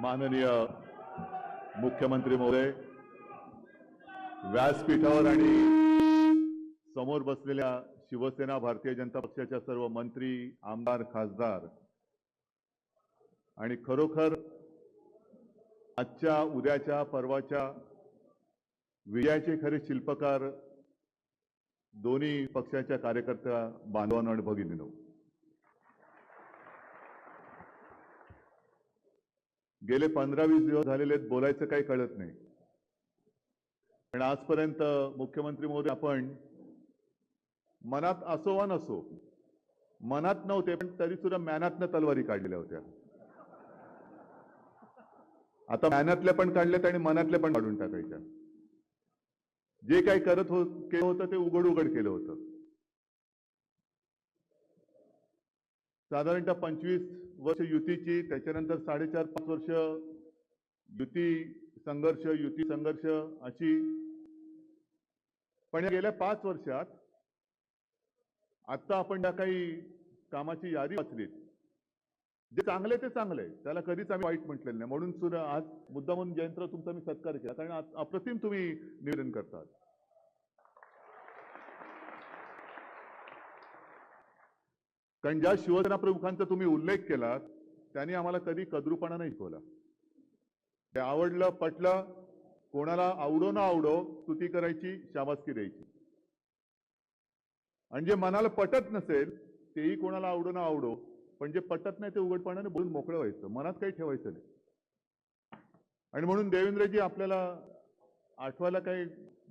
माननीय मुख्यमंत्री महोदय व्यासपीठावर आणि समोर बसलेल्या शिवसेना भारतीय जनता पक्षाच्या सर्व मंत्री आमदार खासदार आणि खरोखर आजच्या उद्याच्या परवाच्या विजयाचे खरे शिल्पकार दोन्ही पक्षाच्या कार्यकर्त्या बांधवांना आणि भगिनीनो. गेले पंधरा वीस दिवस झालेले आहेत, बोलायचं काही कळत नाही. पण आजपर्यंत मुख्यमंत्री महोदय आपण मनात असो वा नसो मनात नव्हते पण तरी सुद्धा मॅनातनं तलवारी काढलेल्या होत्या. आता मॅनातल्या पण काढल्यात आणि मनातल्या पण काढून टाकायच्या. जे काही करत हो केलं होतं ते उघड उघड केलं होतं. साधारणतः पंचवीस वर्ष युतीची त्याच्यानंतर साडेचार पाच वर्ष युती संघर्ष युती संघर्ष अशी. पण या गेल्या पाच वर्षात आता आपण ज्या काही कामाची यादी वाचलीत जे चांगले ते चांगले त्याला कधीच आम्ही वाईट म्हटलेलं नाही. म्हणून सुद्धा आज मुद्दा म्हणून जयंतराव तुमचा मी सत्कार केला. कारण अप्रतिम तुम्ही निवेदन करतात. कारण ज्या शिवसेना प्रमुखांचा तुम्ही उल्लेख केला त्यांनी आम्हाला कधी कद्रूपणा नाही शिकवला. ते आवडलं पटलं कोणाला आवडो ना आवडो स्तुती करायची शाबासकी द्यायची. आणि जे मनाला पटत नसेल तेही कोणाला आवडो ना आवडो पण जे पटत नाही ते उघडपणाने बोलून मोकळं व्हायचं मनात काही ठेवायचं नाही. आणि म्हणून देवेंद्रजी आपल्याला आठवायला काही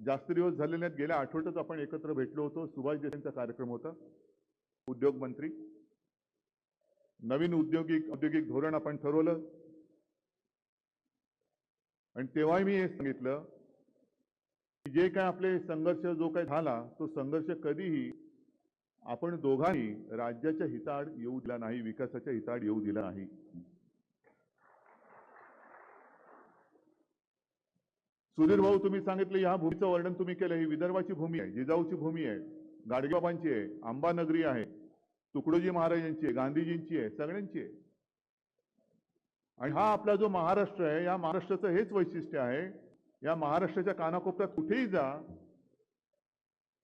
जास्त दिवस झालेले आहेत गेल्या आठवड्यातच आपण एकत्र भेटलो होतो सुभाष देसाईंचा कार्यक्रम होता. उद्योग मंत्री नवीन उद्योगिक औद्योगिक धोरण आपण ठरवलं. आणि तेव्हाही मी हे सांगितलं की जे काय आपले संघर्ष जो काही झाला तो संघर्ष कधीही आपण दोघांनी राज्याच्या हिताड येऊ दिला नाही विकासाच्या हिताड येऊ दिला नाही. सुधीर भाऊ तुम्ही सांगितलं ह्या भूमीचं वर्णन तुम्ही केलं ही विदर्भाची भूमी आहे जिजाऊची भूमी आहे गाडगेबाबांची आहे आंबानगरी आहे. तुकडोजी महाराजांची आहे गांधीजींची आहे सगळ्यांची आहे. आणि हा आपला जो महाराष्ट्र आहे या महाराष्ट्राचं हेच वैशिष्ट्य आहे. या महाराष्ट्राच्या कानाकोपऱ्यात कुठेही जा.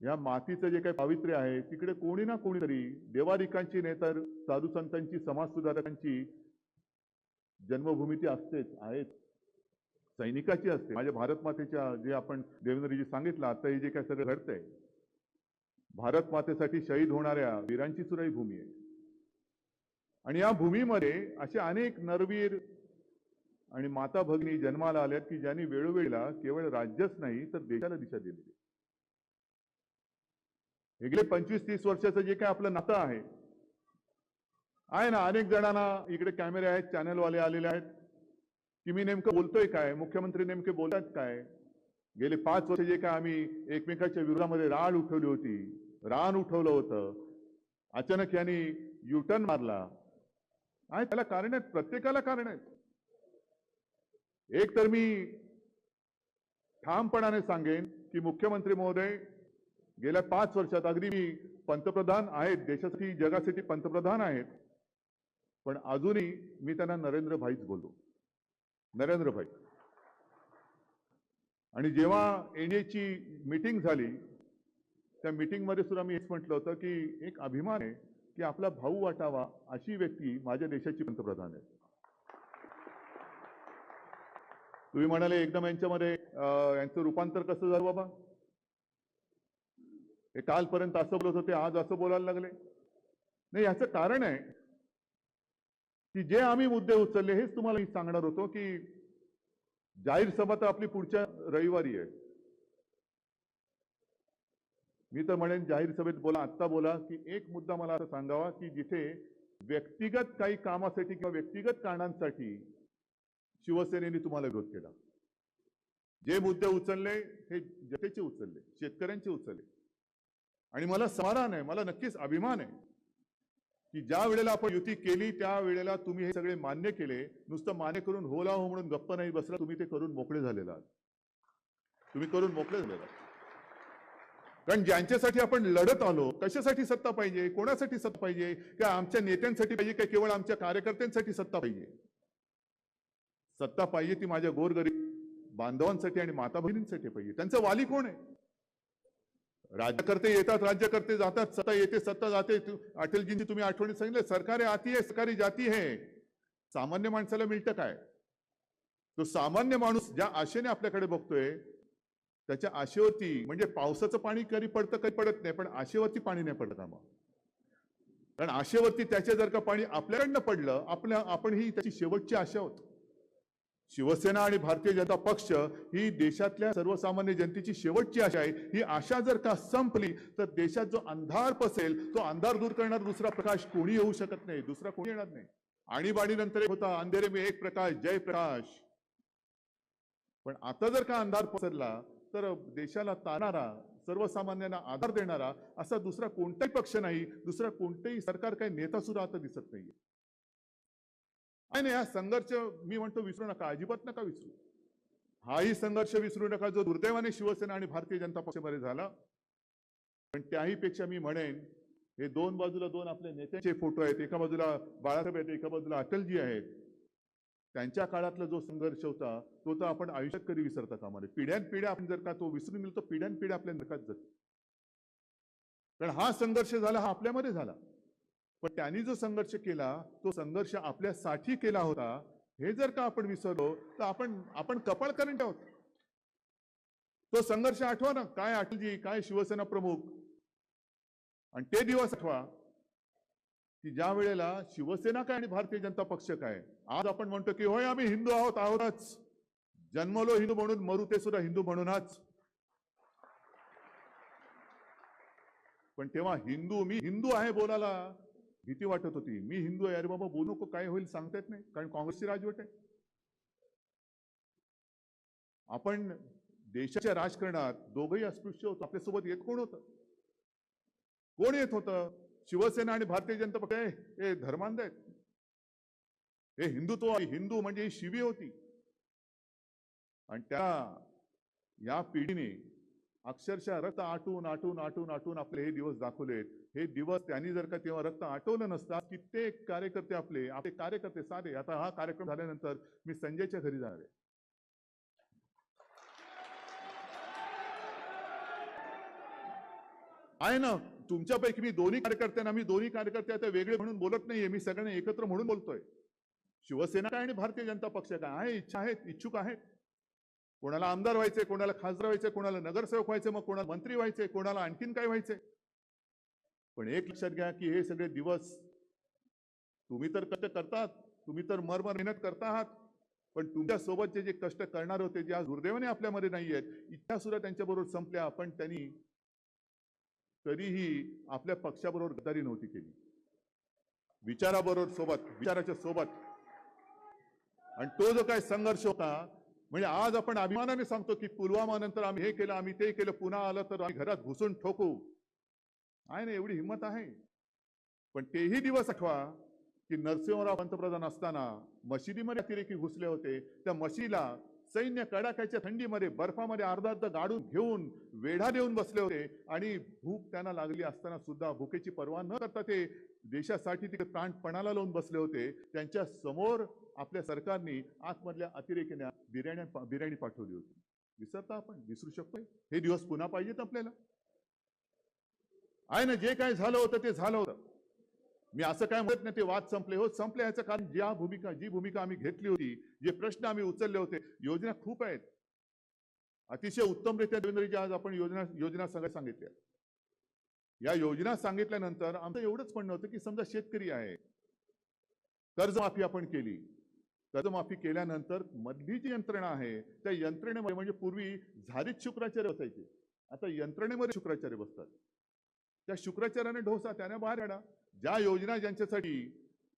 या मातीचं जे काही पावित्र्य आहे तिकडे कोणी ना कोणीतरी देवारिकांची नाही तर साधू संतांची समाज सुधारकांची जन्मभूमी ती असतेच आहेत सैनिकाची असते. माझ्या भारत मातेच्या जे आपण देवेंद्रजी सांगितलं आता हे जे काय सगळं घडतंय भारत मातेसाठी शहीद होणाऱ्या वीरांची सुद्धा ही भूमी आहे. आणि या भूमीमध्ये असे अनेक नरवीर आणि माता भगिनी जन्माला आल्यात की ज्यांनी वेळोवेळीला केवळ राज्यच नाही तर देशाला दिशा दिलेली हे गेले पंचवीस तीस वर्षाचं जे काय आपलं नातं आहे आहे ना अनेक जणांना इकडे कॅमेरे आहेत चॅनलवाले आलेले आहेत की मी नेमकं बोलतोय काय मुख्यमंत्री नेमके बोलतात काय? गेले पाच वर्ष जे काय आम्ही एकमेकाच्या विरोधामध्ये राळ उठवली होती रान उठवलं होतं. अचानक यांनी युटर्न मारला. आहे त्याला कारण आहेत प्रत्येकाला कारण आहेत. एक तर मी ठामपणाने सांगेन की मुख्यमंत्री महोदय गेल्या पाच वर्षात अगदी मी पंतप्रधान आहेत. देशासाठी जगासाठी पंतप्रधान आहेत. पण अजूनही मी त्यांना नरेंद्र भाईच बोलतो नरेंद्र भाई. आणि जेव्हा एनडीएची मीटिंग झाली त्या मीटिंगमध्ये सुद्धा मी हेच म्हटलं होतं की एक अभिमान आहे की आपला भाऊ वाटावा अशी व्यक्ती माझ्या देशाची पंतप्रधान आहे तुम्ही म्हणाले एकदम यांच्यामध्ये यांचं रूपांतर कसं झालं बाबा? हे कालपर्यंत असं बोलत होते आज असं बोलायला लागले. नाही याचं कारण आहे की जे आम्ही मुद्दे उचलले हेच तुम्हाला मी सांगणार होतो की जाहीर सभा तर आपली पुढच्या रविवारी आहे. मी तर म्हणेन जाहीर सभेत बोला आत्ता बोला की एक मुद्दा मला असं सांगावा की जिथे व्यक्तिगत काही कामासाठी किंवा व्यक्तिगत कारणांसाठी शिवसेनेने तुम्हाला विरोध केला. जे मुद्दे उचलले हे जनतेचे उचलले शेतकऱ्यांचे उचलले. आणि मला समाधान आहे मला नक्कीच अभिमान आहे की ज्या वेळेला आपण युती केली त्या वेळेला तुम्ही हे सगळे मान्य केले. नुसतं मान्य करून होला हो म्हणून गप्प नाही बसला तुम्ही ते करून मोकळे झालेला आहात. तुम्ही करून मोकळे झालेला आहात. कारण ज्यांच्यासाठी आपण लढत आलो कशासाठी सत्ता पाहिजे कोणासाठी सत्ता पाहिजे का आमच्या नेत्यांसाठी पाहिजे का केवळ आमच्या कार्यकर्त्यांसाठी सत्ता पाहिजे? सत्ता पाहिजे ती माझ्या गोरगरीब बांधवांसाठी आणि माता भगिनींसाठी पाहिजे. त्यांचं वाली कोण आहे? राज्यकर्ते येतात राज्यकर्ते जातात सत्ता येते सत्ता जाते. अटलजींची तुम्ही आठवणी सांगितलं सरकारी आती आहे सरकारी जाती आहे. सामान्य माणसाला मिळतं काय? तो सामान्य माणूस ज्या आशेने आपल्याकडे बघतोय त्याच्या आशेवरती म्हणजे पावसाचं पाणी कधी पडतं काही पडत नाही पण आशेवरती पाणी नाही पडत आम्हाला. कारण आशेवरती त्याचे जर का पाणी आपल्याकडनं पडलं आपल्या आपण ही त्याची शेवटची आशा होत. शिवसेना आणि भारतीय जनता पक्ष ही देशातल्या सर्वसामान्य जनतेची शेवटची आशा आहे. ही आशा जर का संपली तर देशात जो अंधार पसेल तो अंधार दूर करणारा दुसरा प्रकाश कोणी येऊ शकत नाही दुसरा कोणी येणार नाही. आणीबाणी नंतर एक होता अंधेरे मी एक प्रकाश जय प्रकाश. पण आता जर का अंधार पसरला तर देशाला तारणारा सर्वसामान्यांना आधार देणारा असा दुसरा कोणताही पक्ष नाही दुसरा कोणताही सरकार काही नेता सुद्धा आता दिसत नाहीये. आणि हा संघर्ष मी म्हणतो विसरू नका अजिबात नका विसरू. हाही संघर्ष विसरू नका जो दुर्दैवाने शिवसेना आणि भारतीय जनता पक्षामध्ये झाला. पण त्याही पेक्षा मी म्हणेन हे दोन बाजूला दोन आपले नेत्यांचे फोटो आहेत. एका बाजूला बाळासाहेब आहेत एका बाजूला अटलजी आहेत. त्यांच्या काळातला जो संघर्ष होता तो तर आपण आयुष्यात कधी विसरता कामा नये पिढ्यानपिढ्या आपण जर का तो विसरून गेलो तर पिढ्यानपिढ्या आपल्या नकात जाते कारण हा संघर्ष झाला हा आपल्यामध्ये झाला. पण त्यांनी जो संघर्ष केला तो संघर्ष आपल्यासाठी केला होता. हे जर का आपण विसरलो तर आपण आपण कपाळ करून ठेवत तो संघर्ष आठवा ना. काय अटलजी काय शिवसेना प्रमुख? आणि ते दिवस आठवा. की ज्या वेळेला शिवसेना काय आणि भारतीय जनता पक्ष काय आज आपण म्हणतो की होय आम्ही हिंदू आहोत आहोतच. जन्मलो हिंदू म्हणून मरू ते सुद्धा हिंदू म्हणूनच. पण तेव्हा हिंदू मी हिंदू आहे बोलायला भीती वाटत होती. मी हिंदू आहे अरे बाबा बोलू नको काय होईल सांगता येत नाही कारण काँग्रेसची राजवट आहे. आपण देशाच्या राजकारणात दोघही अस्पृश्य होतो. आपल्यासोबत येत कोण होतं? कोण येत होतं? शिवसेना आणि भारतीय जनता पक्ष हे- धर्मांध आहेत. हे हिंदुत्व हिंदू म्हणजे ही शिवी होती. आणि त्या या पिढीने अक्षरशः रक्त आटून आटून आटून आटून आपले हे दिवस दाखवलेत. हे दिवस त्यांनी जर का तेव्हा रक्त आटवलं नसता कित्येक कार्यकर्ते आपले आपले कार्यकर्ते सारे आता हा कार्यक्रम झाल्यानंतर मी संजयच्या घरी जाणार आहे. आहे ना तुमच्यापैकी मी दोन्ही कार्यकर्त्यांना मी दोन्ही कार्यकर्ते आता वेगळे म्हणून बोलत नाहीये मी सगळ्यांना एकत्र म्हणून बोलतोय. शिवसेना काय आणि भारतीय जनता पक्ष काय? आहे इच्छा आहेत इच्छुक आहेत. कोणाला आमदार व्हायचे कोणाला खासदार व्हायचे कोणाला नगरसेवक व्हायचे मग कोणाला मंत्री व्हायचे कोणाला आणखीन काय व्हायचे पण एक लक्षात घ्या की हे सगळे दिवस तुम्ही तर कष्ट करतात तुम्ही तर मरमर मेहनत करता आहात पण तुमच्या सोबतचे जे कष्ट करणार होते जे आज दुर्दैवाने आपल्यामध्ये नाही आहेत इच्छा सुद्धा त्यांच्याबरोबर संपल्या पण त्यांनी तरीही आपल्या पक्षाबरोबर गद्दारी नव्हती केली. विचाराबरोबर सोबत विचाराच्या सोबत. आणि तो जो काय संघर्ष होता म्हणजे आज आपण अभिमानाने सांगतो की पुलवामा नंतर आम्ही हे केलं आम्ही ते केलं पुन्हा आलं तर आम्ही घरात घुसून ठोकू. आहे ना एवढी हिंमत आहे. पण तेही दिवस आठवा की नरसिंहराव पंतप्रधान असताना मशिदीमध्ये अतिरेकी घुसले होते. त्या मशीला सैन्य कडाक्याच्या थंडीमध्ये बर्फामध्ये अर्धा अर्ध गाडून घेऊन वेढा देऊन बसले होते. आणि भूक त्यांना लागली असताना सुद्धा भुकेची पर्वा न करता ते देशासाठी तिथे प्राणपणाला लावून बसले होते. त्यांच्यासमोर आपल्या सरकारने आतमधल्या अतिरेकीने बिर्याणी बिर्याणी पाठवली होती. विसरता आपण? विसरू शकतो हे दिवस पुन्हा पाहिजेत आपल्याला. आहे ना जे काय झालं होतं ते झालं होतं. मी असं काय म्हणत नाही ते वाद संपले. हो संपले याचं कारण ज्या भूमिका जी भूमिका आम्ही घेतली होती जे प्रश्न आम्ही उचलले होते योजना खूप आहेत. अतिशय उत्तमरित्या देवेंद्रजी आज आपण योजना योजना सगळ्या सांगितल्या. या योजना सांगितल्यानंतर आमचं एवढंच म्हणणं होतं की समजा शेतकरी आहे कर्जमाफी आपण केली. कर्जमाफी केल्यानंतर मधली जी यंत्रणा आहे त्या यंत्रणेमध्ये म्हणजे पूर्वी झारीत शुक्राचार्य बसायचे आता यंत्रणेमध्ये शुक्राचार्य बसतात. त्या शुक्राचार्याने ढोसा त्याने बाहेर काढा. ज्या योजना ज्यांच्यासाठी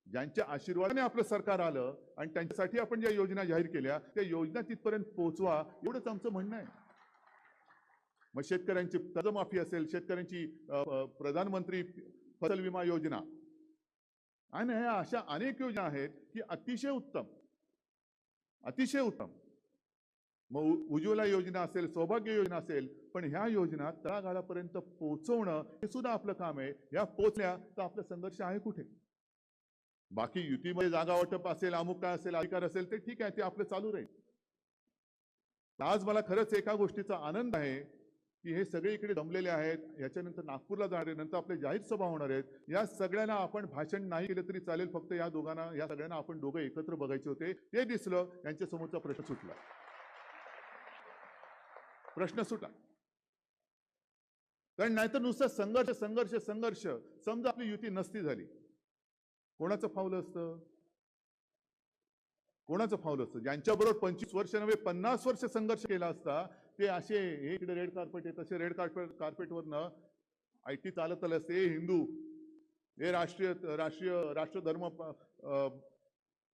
ज्यांच्या आशीर्वादाने आपलं सरकार आलं आणि त्यांच्यासाठी आपण ज्या योजना जाहीर केल्या त्या योजना तिथपर्यंत पोहोचवा एवढंच आमचं म्हणणं आहे. मग शेतकऱ्यांची कर्जमाफी असेल शेतकऱ्यांची प्रधानमंत्री फसल विमा योजना. आणि ह्या अशा अनेक योजना आहेत की अतिशय उत्तम. अतिशय उत्तम. मग उज्ज्वला योजना असेल सौभाग्य योजना असेल पण ह्या योजना तळागाळापर्यंत पोहोचवणं हे सुद्धा आपलं काम आहे. या पोचल्या तर आपला संघर्ष आहे कुठे? बाकी युतीमध्ये जागा वाटप असेल अमुक काय असेल अधिकार असेल ते ठीक आहे ते आपलं चालू राहील. आज मला खरंच एका गोष्टीचा आनंद आहे की हे सगळे इकडे जमलेले आहेत याच्यानंतर नागपूरला जाणार आहे नंतर आपले जाहीर सभा होणार आहेत. या सगळ्यांना आपण भाषण नाही केलं तरी चालेल फक्त या दोघांना या सगळ्यांना आपण दोघं एकत्र बघायचे होते. ते दिसलं यांच्या समोरचा प्रश्न सुटला. प्रश्न सुटा. कारण नाहीतर नुसतं संघर्ष संघर्ष संघर्ष. समजा आपली युती नसती झाली. कोणाचं फावलं असतं? कोणाचं फावलं असतं? ज्यांच्याबरोबर पंचवीस वर्ष नव्हे पन्नास वर्ष संघर्ष केला असता ते असे हे इकडे रेड कार्पेट आहे तसे रेड कार्पेट कार्पेटवरनं आय टी चालत आले असते. हे हिंदू हे राष्ट्रीय राष्ट्रीय राष्ट्रधर्म अं,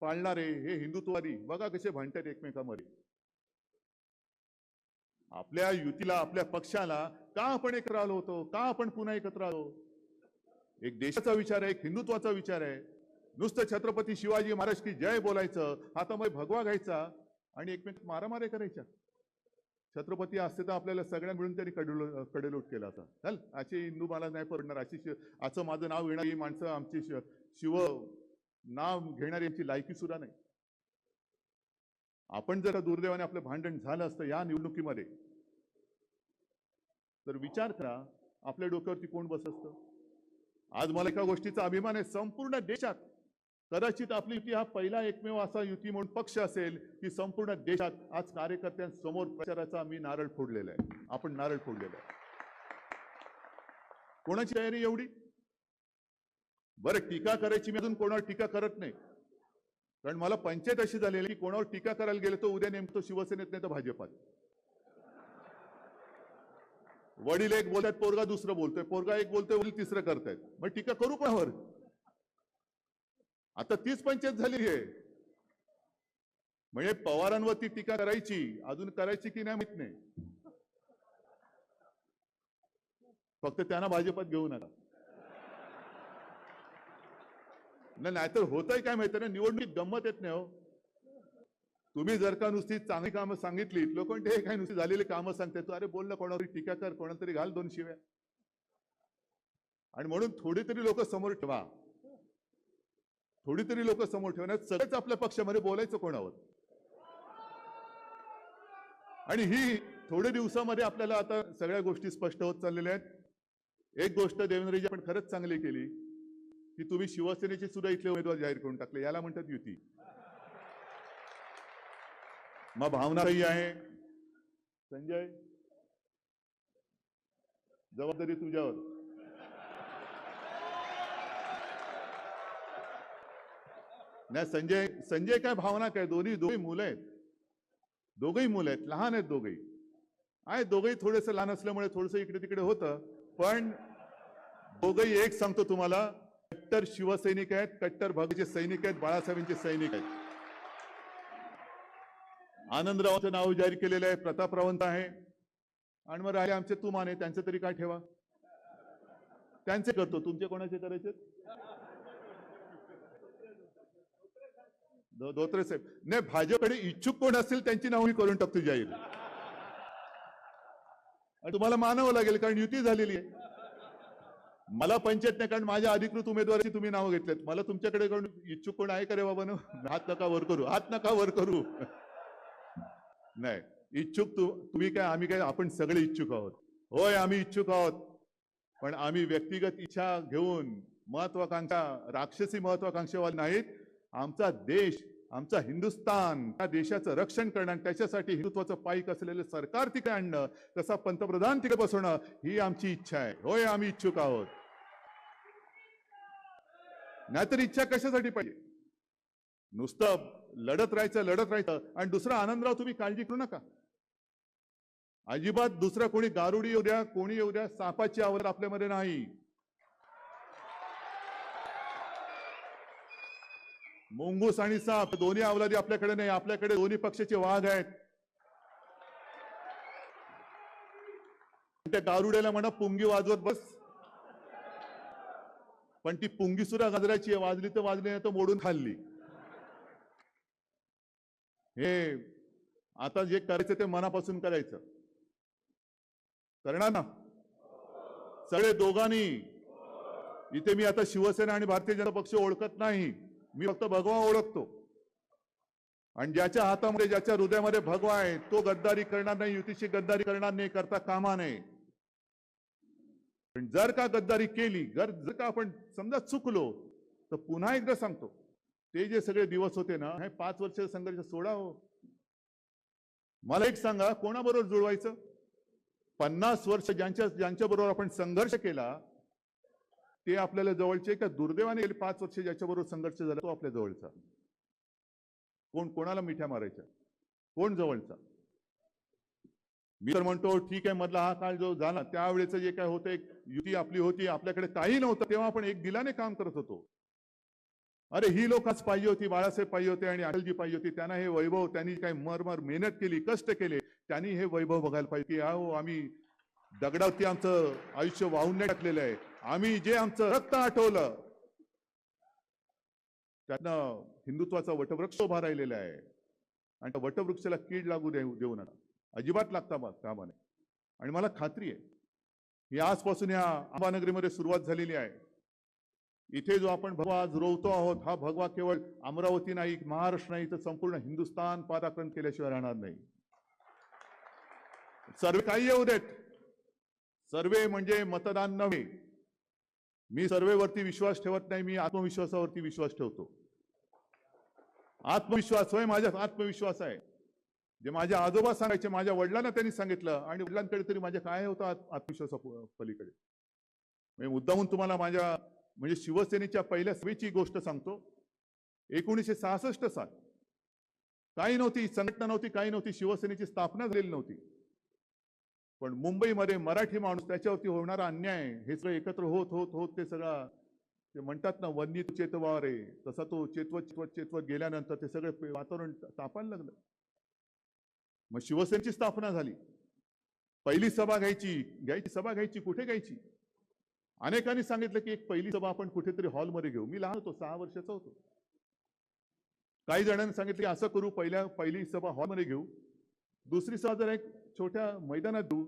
पाळणारे हे हिंदुत्ववादी. बघा कसे भांडतात एकमेकांमध्ये. आपल्या युतीला आपल्या पक्षाला का आपण एकत्र आलो होतो? का आपण पुन्हा एकत्र आलो? एक देशाचा विचार आहे एक हिंदुत्वाचा विचार आहे. नुसतं छत्रपती शिवाजी महाराज की जय बोलायचं हातामध्ये भगवा घ्यायचा आणि एकमेक मारामारे करायच्या. छत्रपती असते तर आपल्याला सगळ्या मिळून त्यांनी कडलो कडेलोट केला होता. चल अशी हिंदू मला नाही पडणार. अशी शि- असं माझं नाव घेणारी माणसं आमची शिव नाव घेणारी यांची लायकी सुद्धा नाही. आपण जर दुर्दैवाने आपलं भांडण झालं असतं या निवडणुकीमध्ये तर विचार करा आपल्या डोक्यावरती कोण बस असतं आज मला एका गोष्टीचा अभिमान आहे संपूर्ण देशात कदाचित आपली युती हा पहिला एकमेव असा युती म्हणून पक्ष असेल की संपूर्ण देशात आज कार्यकर्त्यांसमोर प्रचाराचा मी नारळ फोडलेला आहे. आपण नारळ फोडलेला आहे. कोणाची तयारी एवढी? बरं टीका करायची मी अजून कोणावर टीका करत नाही. कारण मला पंचायत अशी झालेली की कोणावर टीका करायला गेले तर उद्या नेमकं शिवसेनेत नाही तर भाजपात. वडील एक बोलतात पोरगा दुसरं बोलतोय. पोरगा एक बोलतोय वडील तिसरं करतायत. मग टीका करू कोणावर? आता तीच पंचायत झाली आहे. म्हणजे पवारांवरती टीका करायची अजून करायची की नाही माहीत नाही. फक्त त्यांना भाजपात घेऊ नका. नाही नाहीतर होतंय काय माहिती ना निवडणूक गंमत येत नाही हो. तुम्ही जर का नुसती चांगली कामं सांगितली लोक "हे काय नुसती झालेली कामं सांगते तू अरे बोल ना कोणावर टीका कर कोणाला तरी घाल दोन शिव्या. आणि म्हणून थोडी तरी लोक समोर ठेवा. थोडी तरी लोक समोर ठेवण्यात सगळेच आपल्या पक्षामध्ये बोलायचं कोणावर. आणि ही थोड्या दिवसामध्ये आपल्याला आता सगळ्या गोष्टी स्पष्ट होत चाललेल्या आहेत. एक गोष्ट देवेंद्रजी आपण खरंच चांगली केली. की तुम्ही शिवसेनेचे सुद्धा इथले उमेदवार जाहीर करून टाकले याला म्हणतात युती. मग भावनाही आहे. संजय जबाबदारी तुझ्यावर. नाही संजय संजय काय भावना काय? दोन्ही दोघे मुलं आहेत. दोघही मुलं आहेत. लहान आहेत दोघही. आहे दोघही थोडंसं लहान असल्यामुळे थोडस इकडे तिकडे होतं. पण दोघही एक सांगतो तुम्हाला कट्टर शिवसैनिक आहेत कट्टर भगचे सैनिक आहेत बाळासाहेबांचे सैनिक आहेत. आनंदरावांचं नाव जाहीर केलेलं आहे प्रतापरावंत आहे. आणि मग राहिले आमचे तू माने त्यांचं तरी काय ठेवा? त्यांचे करतो तुमचे कोणाचे करायचे? धोत्रे साहेब. नाही भाजपकडे इच्छुक कोण असेल त्यांची नाव मी करून टाकतो जाहीर. आणि तुम्हाला मानावं लागेल कारण युती झालेली आहे. मला पंचायत नाही कारण माझ्या अधिकृत उमेदवाराची तुम्ही नावं घेतलेत. मला तुमच्याकडे कोण इच्छुक कोण आहे का रे बाबा हात नका वर करू हात नका वर करू. नाही इच्छुक तू तुम्ही काय आम्ही काय आपण सगळे इच्छुक आहोत. होय आम्ही इच्छुक आहोत. पण आम्ही व्यक्तिगत इच्छा घेऊन महत्वाकांक्षा राक्षसी महत्वाकांक्षेवाले नाहीत. आमचा देश आमचा हिंदुस्तान त्या देशाचं रक्षण करणं आणि त्याच्यासाठी हिंदुत्वाचं पाईक असलेलं सरकार तिकडे आणणं तसा पंतप्रधान तिकडे बसवणं ही आमची इच्छा आहे. होय आम्ही इच्छुक आहोत. नाहीतर इच्छा कशासाठी पाहिजे? नुसतं लढत राहायचं लढत राहायचं आणि दुसरा आनंदराव तुम्ही काळजी करू नका. अजिबात दुसरा कोणी गारुडी येऊ द्या कोणी येऊ द्या सापाची आवड आपल्यामध्ये नाही. मुंगूस आणि साप दोन्ही अवलादी आपल्याकडे नाही आपल्याकडे दोन्ही पक्षाचे वाघ आहेत. त्या गारुड्याला म्हणा पुंगी वाजवत बस. पण ती पुंगी सुद्धा गजराची आहे वाजली तर वाजली नाही तर मोडून खाल्ली. हे आता जे करायचं ते मनापासून करायचं. करणार ना? सगळे दोघांनी. इथे मी आता शिवसेना आणि भारतीय जनता पक्ष ओळखत नाही. मी फक्त भगवा ओळखतो. आणि ज्याच्या हातामध्ये ज्याच्या हृदयामध्ये भगवा आहे तो गद्दारी करणार नाही युतीशी गद्दारी करणार नाही करता कामा नये. पण जर का गद्दारी केली जर जर का आपण समजा चुकलो तर पुन्हा एकदा सांगतो ते जे सगळे दिवस होते ना हे पाच वर्ष संघर्ष सोडा हो. मला एक सांगा कोणाबरोबर जुळवायचं? पन्नास वर्ष ज्यांच्या ज्यांच्या बरोबर आपण संघर्ष केला ते आपल्याला जवळचे का दुर्दैवाने गेले पाच वर्ष ज्याच्याबरोबर संघर्ष झाला तो आपल्या जवळचा. कोण कोणाला मिठ्या मारायच्या कोण जवळचा? मी तर म्हणतो ठीक आहे मधला हा काळ जो झाला त्यावेळेचं जे काय होतं एक युती आपली होती आपल्याकडे काही नव्हतं तेव्हा आपण एक दिलाने काम करत होतो. अरे ही लोकच पाहिजे होती बाळासाहेब पाहिजे होते आणि अटलजी पाहिजे होती. त्यांना हे वैभव त्यांनी काही मरमर मेहनत केली कष्ट केले. त्यांनी हे वैभव बघायला पाहिजे की अहो आम्ही दगडावरती आमचं आयुष्य वाहून नाही टाकलेलं आहे. आम्ही जे आमचं रक्त आठवलं त्यातनं हिंदुत्वाचा वटवृक्ष उभा राहिलेला आहे. आणि त्या वटवृक्षाला कीड लागू देऊ देऊ नका. अजिबात लागता बा कामा आणि मला खात्री आहे ही आजपासून या अंबानगरीमध्ये सुरुवात झालेली आहे. इथे जो आपण भगवा आज रोवतो आहोत हा भगवा केवळ अमरावती नाही महाराष्ट्र नाही तर संपूर्ण हिंदुस्थान पादाक्रम केल्याशिवाय राहणार नाही. सर्वे काही येऊ देत. सर्वे म्हणजे मतदान नव्हे. मी सर्वेवरती विश्वास ठेवत नाही मी आत्मविश्वासावरती विश्वास ठेवतो. आत्मविश्वास होय माझ्या आत्मविश्वास आहे. जे माझ्या आजोबा सांगायचे माझ्या वडिलांना त्यांनी सांगितलं आणि वडिलांकडे तरी माझ्या काय होतं आत्मविश्वासा पलीकडे. म्हणजे मुद्दामून तुम्हाला माझ्या म्हणजे शिवसेनेच्या पहिल्या सभेची गोष्ट सांगतो. एकोणीसशे सहासष्ट साल. काही नव्हती संघटना नव्हती काही नव्हती शिवसेनेची स्थापना झालेली नव्हती. पण मुंबईमध्ये मराठी माणूस त्याच्यावरती होणारा अन्याय हे सगळं एकत्र होत होत होत ते सगळा ते म्हणतात ना वन्नी चेतवा रे तसा तो चेतवत चेतवत चेतवत गेल्यानंतर ते सगळे वातावरण तापायला लागलं. मग शिवसेनेची स्थापना झाली. पहिली सभा घ्यायची घ्यायची सभा घ्यायची कुठे घ्यायची? अनेकांनी सांगितलं की एक पहिली सभा आपण कुठेतरी हॉलमध्ये घेऊ. मी लहान होतो सहा वर्षाचा होतो. काही जणांनी सांगितलं की असं करू पहिल्या पहिली सभा हॉलमध्ये घेऊ. दुसरी सभा जर एक छोट्या मैदानात देऊ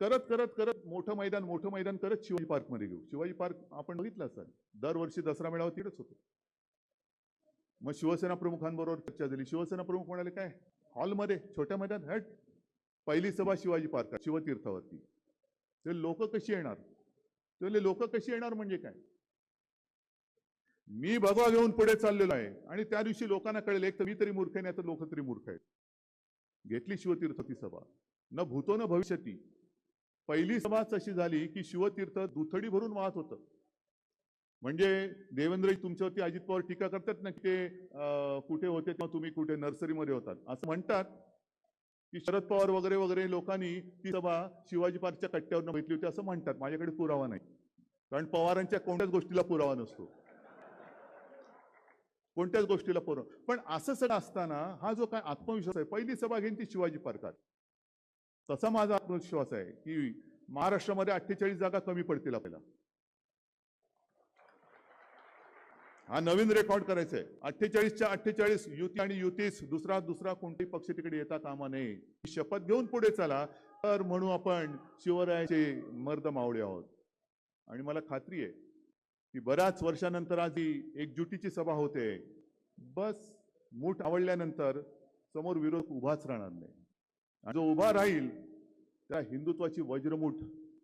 करत करत करत मोठं मैदान मोठं मैदान करत शिवाजी पार्कमध्ये घेऊ शिवाजी पार्क आपण बघितलं असाल दरवर्षी दसरा मेळावा तिकडेच होतो. मग शिवसेना प्रमुखांबरोबर चर्चा झाली. शिवसेना प्रमुख म्हणाले काय? हॉलमध्ये छोट्या मैदान हट. पहिली सभा शिवाजी पार्क शिवतीर्थावरती. ते लोक कशी येणार? ते लोक कशी येणार म्हणजे काय? मी भगवा घेऊन पुढे चाललेलो आहे आणि त्या दिवशी लोकांना कळेल एक तर मी तरी मूर्ख आहे नाही तर लोक तरी मूर्ख आहेत. घेतली शिवतीर्थाची सभा. न भूतो न भविष्यती. पहिली सभाच अशी झाली की शिवतीर्थ दुथडी भरून वाहत होतं. म्हणजे देवेंद्रजी तुमच्यावरती अजित पवार टीका करतात ना की ते अं, कुठे होते तेव्हा तुम्ही कुठे नर्सरीमध्ये होतात. असं म्हणतात की शरद पवार वगैरे वगैरे लोकांनी ती सभा शिवाजी पार्कच्या कट्ट्यावर बघितली होती असं म्हणतात. माझ्याकडे पुरावा नाही. कारण पवारांच्या कोणत्याच गोष्टीला पुरावा नसतो. कोणत्याच गोष्टीला पोरं पण असं सगळं असताना हा जो काय आत्मविश्वास आहे पहिली सभा घेईन ती शिवाजी पार्कात तसा माझा आत्मविश्वास आहे की महाराष्ट्रामध्ये अठ्ठेचाळीस जागा कमी पडतील आपल्याला. हा नवीन रेकॉर्ड करायचा आहे. अठ्ठेचाळीसच्या अठ्ठेचाळीस युती आणि युतीस दुसरा दुसरा कोणतेही पक्ष तिकडे येता कामा नये. शपथ घेऊन पुढे चला. तर म्हणू आपण शिवरायाचे मर्द मावळे आहोत. आणि मला खात्री आहे की बऱ्याच वर्षानंतर आज ही एकजुटीची सभा होते. बस मूठ आवडल्यानंतर समोर विरोध उभाच राहणार नाही. आणि जो उभा राहील त्या हिंदुत्वाची वज्रमूठ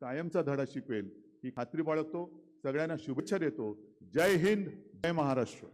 कायमचा धडा शिकवेल ही खात्री बाळगतो. सगळ्यांना शुभेच्छा देतो. जय हिंद जय महाराष्ट्र.